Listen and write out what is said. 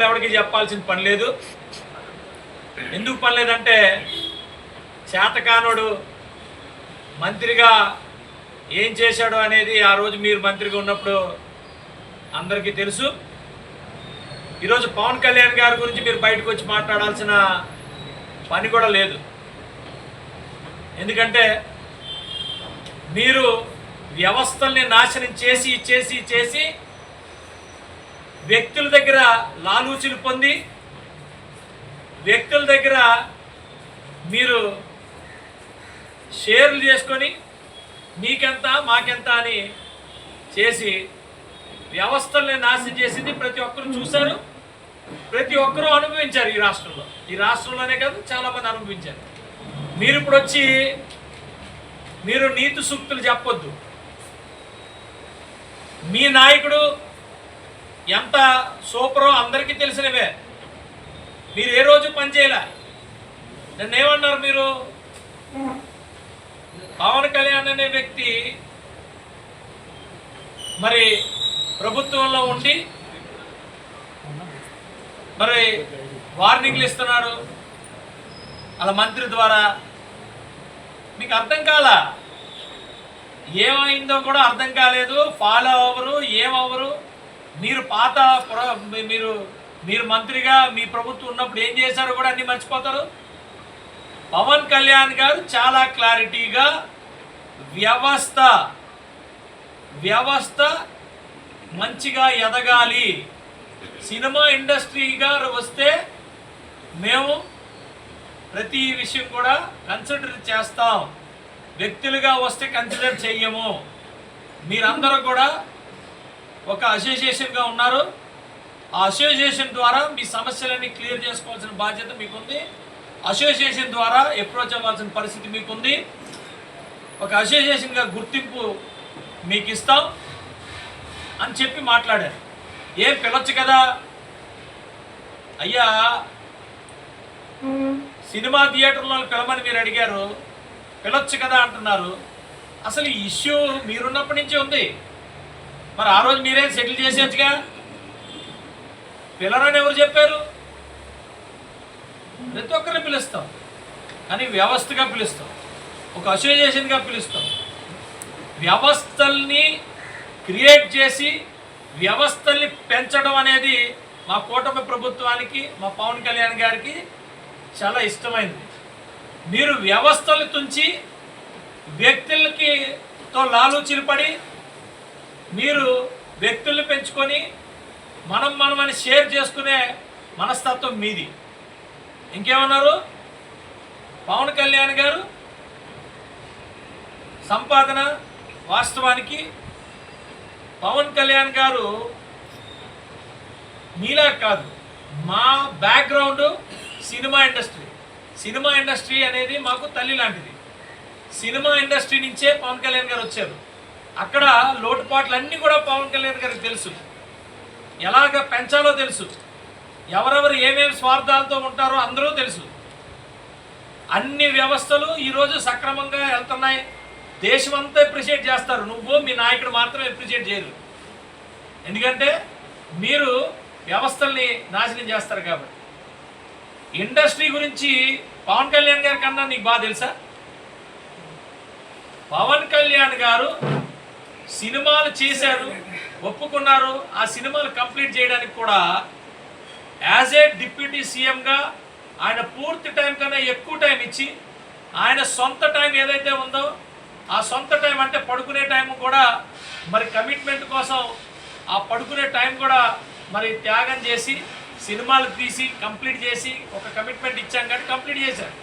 సూక్తులు ఎవరికి చెప్పాల్సిన పని లేదు. ఎందుకు పని లేదంటే చేతకానుడు మంత్రిగా ఏం చేశాడు అనేది ఆ రోజు మీరు మంత్రిగా ఉన్నప్పుడు అందరికీ తెలుసు. ఈరోజు పవన్ కళ్యాణ్ గారి గురించి మీరు బయటకు వచ్చి మాట్లాడాల్సిన పని కూడా లేదు. ఎందుకంటే మీరు వ్యవస్థల్ని నాశనం చేసి చేసి చేసి వ్యక్తుల దగ్గర లాలూచులు పొంది వ్యక్తుల దగ్గర మీరు షేర్లు చేసుకొని మీకెంత మాకెంత అని చేసి వ్యవస్థల్ని నాశనం చేసింది ప్రతి ఒక్కరు చూశారు. ప్రతి ఒక్కరూ అనుభవించారు ఈ రాష్ట్రంలో. ఈ రాష్ట్రంలోనే కాదు చాలామంది అనుభవించారు. మీరు ఇప్పుడు వచ్చి మీరు నీతి సూక్తులు చెప్పొద్దు. మీ నాయకుడు ఎంత సూపరో అందరికీ తెలిసినవే. మీరు ఏ రోజు పనిచేయలే నన్ను ఏమన్నారు మీరు? పవన్ కళ్యాణ్ అనే వ్యక్తి మరి ప్రభుత్వంలో ఉండి మరి వార్నింగ్లు ఇస్తున్నాడు. అలా మంత్రి ద్వారా. మీకు అర్థం కాలా? ఏమైందో కూడా అర్థం కాలేదు. ఫాలో అవ్వరు ఏమవ్వరు? మీరు పాత మీ- మీరు మీరు మంత్రిగా మీ ప్రభుత్వం ఉన్నప్పుడు ఏం చేశారో కూడా అన్ని మర్చిపోతారు? పవన్ కళ్యాణ్ గారు చాలా క్లారిటీగా వ్యవస్థ వ్యవస్థ మంచిగా ఎదగాలి. సినిమా ఇండస్ట్రీ గారు వస్తే మేము ప్రతి విషయం కూడా కన్సిడర్ చేస్తాం. వ్యక్తులుగా వస్తే కన్సిడర్ చెయ్యము. మీరందరూ కూడా ఒక అసోసియేషన్గా ఉన్నారు. ఆ అసోసియేషన్ ద్వారా మీ సమస్యలన్నీ క్లియర్ చేసుకోవాల్సిన బాధ్యత మీకుంది. అసోసియేషన్ ద్వారా అప్రోచ్ అవ్వాల్సిన పరిస్థితి మీకుంది. ఒక అసోసియేషన్గా గుర్తింపు మీకు ఇస్తాం అని చెప్పి మాట్లాడారు. ఏం పిలవచ్చు కదా? అయ్యా సినిమా థియేటర్లో పిలవని మీరు అడిగారు. పిలవచ్చు కదా అంటున్నారు. అసలు ఈ ఇష్యూ మీరున్నప్పటి నుంచే ఉంది. మరి ఆ రోజు మీరే సెటిల్ చేసేయచ్చుగా పిల్లరని ఎవరు చెప్పారు? ప్రతి ఒక్కరిని పిలుస్తాం. కానీ వ్యవస్థగా పిలుస్తాం. ఒక అసోసియేషన్గా పిలుస్తాం. వ్యవస్థల్ని క్రియేట్ చేసి వ్యవస్థల్ని పెంచడం అనేది మా కూటమి ప్రభుత్వానికి మా పవన్ కళ్యాణ్ గారికి చాలా ఇష్టమైంది. మీరు వ్యవస్థలు తుంచి వ్యక్తులకి తో లాలూచిలు పడి మీరు వ్యక్తుల్ని పెంచుకొని మనం మనమని షేర్ చేసుకునే మనస్తత్వం మీది. ఇంకేమన్నారు? పవన్ కళ్యాణ్ గారు సంపాదన వాస్తవానికి పవన్ కళ్యాణ్ గారు మీలా కాదు. మా background cinema industry. Cinema industry అనేది మాకు తల్లి లాంటిది. సినిమా ఇండస్ట్రీ నుంచే పవన్ కళ్యాణ్ గారు వచ్చారు. అక్కడ లోటుపాట్లు అన్నీ కూడా పవన్ కళ్యాణ్ గారికి తెలుసు. ఎలాగ పెంచాలో తెలుసు. ఎవరెవరు ఏమేమి స్వార్థాలతో ఉంటారో అందరూ తెలుసు. అన్ని వ్యవస్థలు ఈరోజు సక్రమంగా వెళ్తున్నాయి. దేశమంతా అప్రిషియేట్ చేస్తారు. నువ్వు మీ నాయకుడు మాత్రం అప్రిషియేట్ చేయరు. ఎందుకంటే మీరు వ్యవస్థల్ని నాశనం చేస్తారు కాబట్టి. ఇండస్ట్రీ గురించి పవన్ కళ్యాణ్ గారి కన్నా నీకు బాగా తెలుసా? పవన్ కళ్యాణ్ గారు సినిమాలు చేశారు ఒప్పుకున్నారు. ఆ సినిమాలు కంప్లీట్ చేయడానికి కూడా యాజ్ ఏ డిప్యూటీ సీఎంగా ఆయన పూర్తి టైం కన్నా ఎక్కువ టైం ఇచ్చి ఆయన సొంత టైం ఏదైతే ఉందో ఆ సొంత టైం అంటే పడుకునే టైం కూడా మరి కమిట్మెంట్ కోసం ఆ పడుకునే టైం కూడా మరి త్యాగం చేసి సినిమాలు తీసి కంప్లీట్ చేసి ఒక కమిట్మెంట్ ఇచ్చాం కానీ కంప్లీట్ చేశారు.